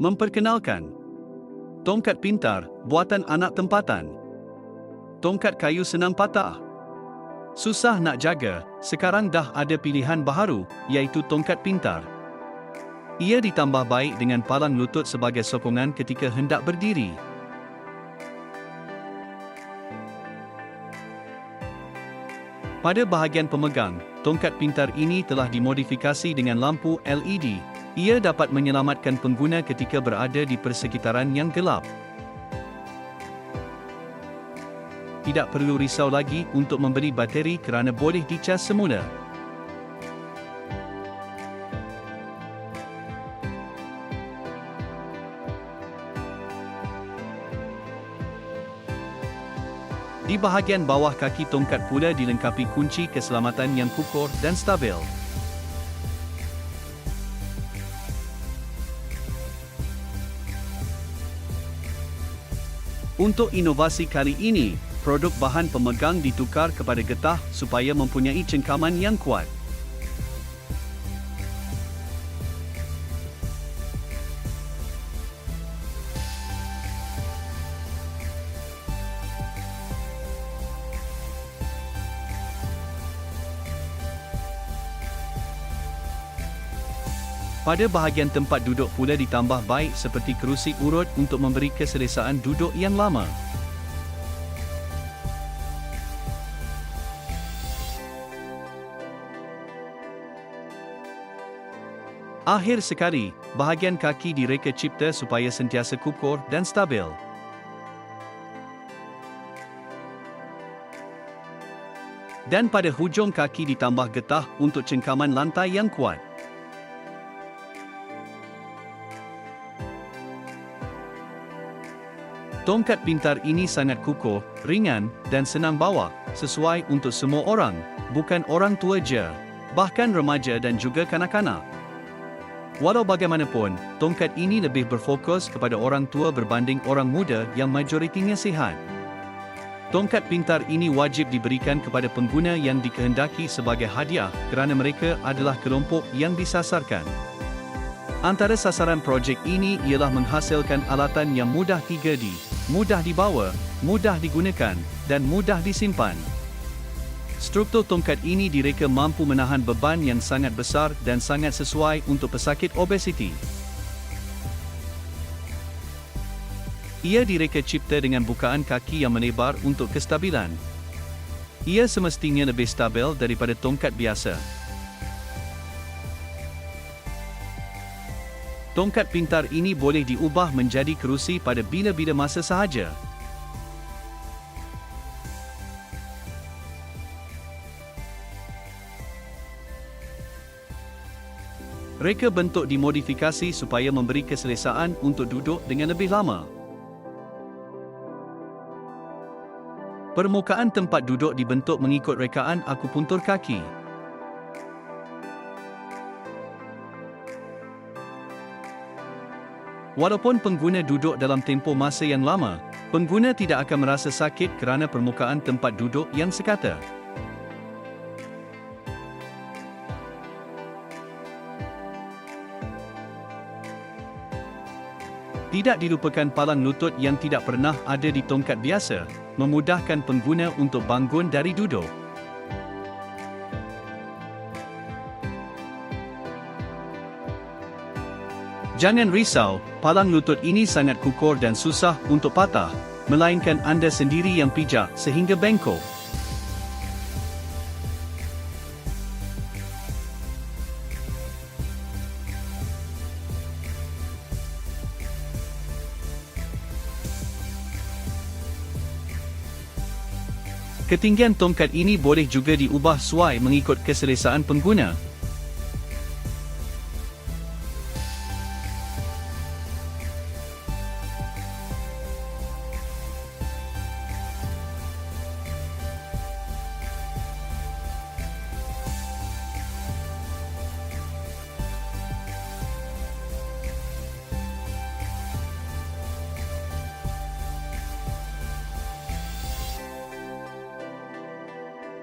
Memperkenalkan Tongkat pintar, buatan anak tempatan. Tongkat kayu senang patah. Susah nak jaga, sekarang dah ada pilihan baharu, iaitu tongkat pintar. Ia ditambah baik dengan palang lutut sebagai sokongan ketika hendak berdiri. Pada bahagian pemegang, tongkat pintar ini telah dimodifikasi dengan lampu LED. Ia dapat menyelamatkan pengguna ketika berada di persekitaran yang gelap. Tidak perlu risau lagi untuk membeli bateri kerana boleh dicas semula. Di bahagian bawah kaki tongkat pula dilengkapi kunci keselamatan yang kukuh dan stabil. Untuk inovasi kali ini, produk bahan pemegang ditukar kepada getah supaya mempunyai cengkaman yang kuat. Pada bahagian tempat duduk pula ditambah baik seperti kerusi urut untuk memberi keselesaan duduk yang lama. Akhir sekali, bahagian kaki direka cipta supaya sentiasa kukuh dan stabil. Dan pada hujung kaki ditambah getah untuk cengkaman lantai yang kuat. Tongkat pintar ini sangat kukuh, ringan, dan senang bawa, sesuai untuk semua orang, bukan orang tua je, bahkan remaja dan juga kanak-kanak. Walau bagaimanapun, tongkat ini lebih berfokus kepada orang tua berbanding orang muda yang majoritinya sihat. Tongkat pintar ini wajib diberikan kepada pengguna yang dikehendaki sebagai hadiah kerana mereka adalah kelompok yang disasarkan. Antara sasaran projek ini ialah menghasilkan alatan yang mudah 3D, mudah dibawa, mudah digunakan, dan mudah disimpan. Struktur tongkat ini direka mampu menahan beban yang sangat besar dan sangat sesuai untuk pesakit obesiti. Ia direka cipta dengan bukaan kaki yang melebar untuk kestabilan. Ia semestinya lebih stabil daripada tongkat biasa. Tongkat pintar ini boleh diubah menjadi kerusi pada bila-bila masa sahaja. Reka bentuk dimodifikasi supaya memberi keselesaan untuk duduk dengan lebih lama. Permukaan tempat duduk dibentuk mengikut rekaan akupuntur kaki. Walaupun pengguna duduk dalam tempoh masa yang lama, pengguna tidak akan merasa sakit kerana permukaan tempat duduk yang sekata. Tidak dilupakan palang lutut yang tidak pernah ada di tongkat biasa, memudahkan pengguna untuk bangun dari duduk. Jangan risau, palang lutut ini sangat kukuh dan susah untuk patah, melainkan anda sendiri yang pijak sehingga bengkok. Ketinggian tongkat ini boleh juga diubah sesuai mengikut keselesaan pengguna.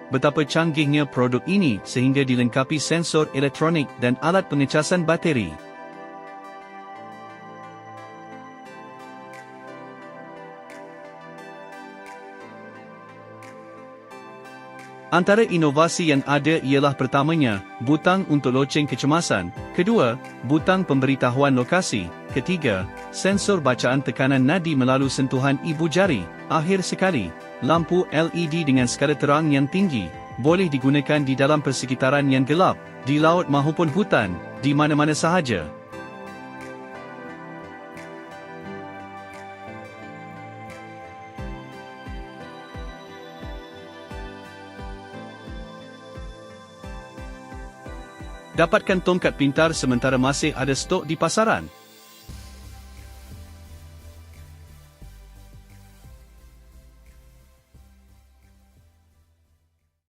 Betapa canggihnya produk ini sehingga dilengkapi sensor elektronik dan alat pengecasan bateri. Antara inovasi yang ada ialah pertamanya, butang untuk loceng kecemasan, kedua, butang pemberitahuan lokasi, ketiga, sensor bacaan tekanan nadi melalui sentuhan ibu jari, akhir sekali, lampu LED dengan skala terang yang tinggi, boleh digunakan di dalam persekitaran yang gelap, di laut maupun hutan, di mana-mana sahaja. Dapatkan tongkat pintar sementara masih ada stok di pasaran.